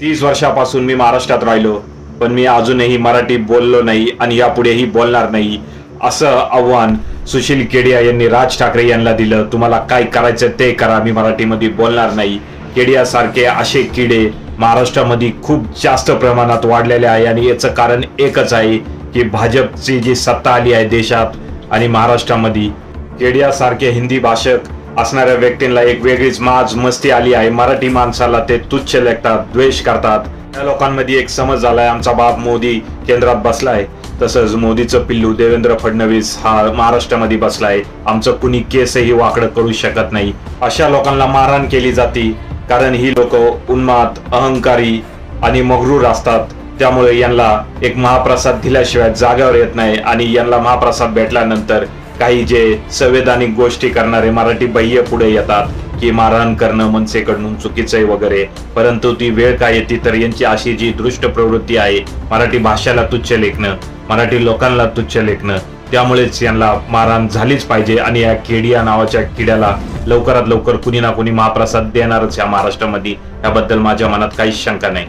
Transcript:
तीस वर्षापासून मी महाराष्ट्रात राहिलो पण मी अजूनही मराठी बोललो नाही आणि यापुढेही बोलणार नाही असं आव्हान सुशील केडिया यांनी राज ठाकरे यांना दिलं. तुम्हाला काय करायचं ते करा मी मराठीमध्ये बोलणार नाही. केडिया सारखे असे किडे महाराष्ट्रामध्ये खूप जास्त प्रमाणात वाढलेले आहे आणि याचं कारण एकच आहे की भाजपची जी सत्ता आली आहे देशात आणि महाराष्ट्रामध्ये केडिया सारखे हिंदी भाषक असणाऱ्या व्यक्तींना एक वेगळीच माज मस्ती आली आहे. मराठी माणसाला ते तुच्छ लेखतात द्वेष करतात. त्या लोकांमध्ये एक समज झालाय आमचा बाप मोदी केंद्रात बसलाय. तसंच मोदीचं पिल्लू देवेंद्र फडणवीस हा महाराष्ट्रामध्ये बसलाय. आमचं कुणी केसही वाकडं करू शकत नाही. अशा लोकांना मारहाण केली जाते कारण ही लोक उन्माद अहंकारी आणि मगरूर असतात. त्यामुळे यांना एक महाप्रसाद दिल्याशिवाय जाग्यावर येत नाही आणि यांना महाप्रसाद भेटल्यानंतर काही जे संवैधानिक गोष्टी करणारे मराठी बाह्य पुढे येतात की मारहाण करणं मनसेकडून चुकीचं आहे वगैरे परंतु ती वेळ काय येते तर यांची अशी जी दृष्ट प्रवृत्ती आहे मराठी भाषेला तुच्छ लेखणं मराठी लोकांना तुच्छ लेखणं त्यामुळेच यांना मारहाण झालीच पाहिजे आणि या केडिया नावाच्या किड्याला लवकरात लवकर कुणी ना कुणी महाप्रसाद देणारच या महाराष्ट्रामध्ये. याबद्दल माझ्या मनात काहीच शंका नाही.